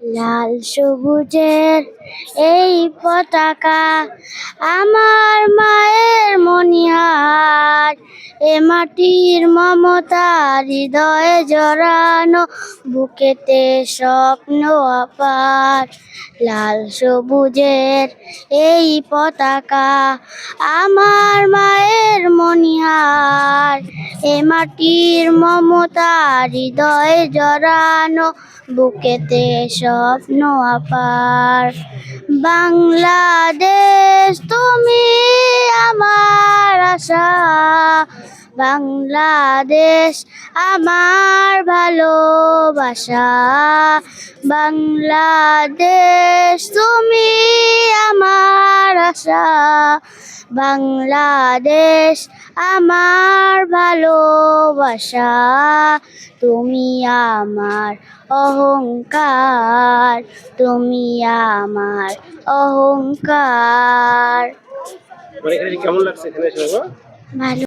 লাল সবুজের এই পতাকা আমার মায়ের মনিহার এ মাটির মমতা হৃদয়ে জড়ানো, বুকেতে স্বপ্ন আপার লাল সবুজের এই পতাকা আমার মায়ের মনিহার এ মাটির মমতা, হৃদয়ে জড়ানো, বুকেতে স্বপ্ন আপার। বাংলাদেশ, তুমি আমার আশা। বাংলাদেশ, আমার ভালোবাসা। বাংলাদেশ, তুমি আমার আশা। বাংলাদেশ আমার ভালোবাসা। তুমি আমার অহংকার তুমি আমার অহংকার। মানে কেমন লাগছে এখানে ভালো।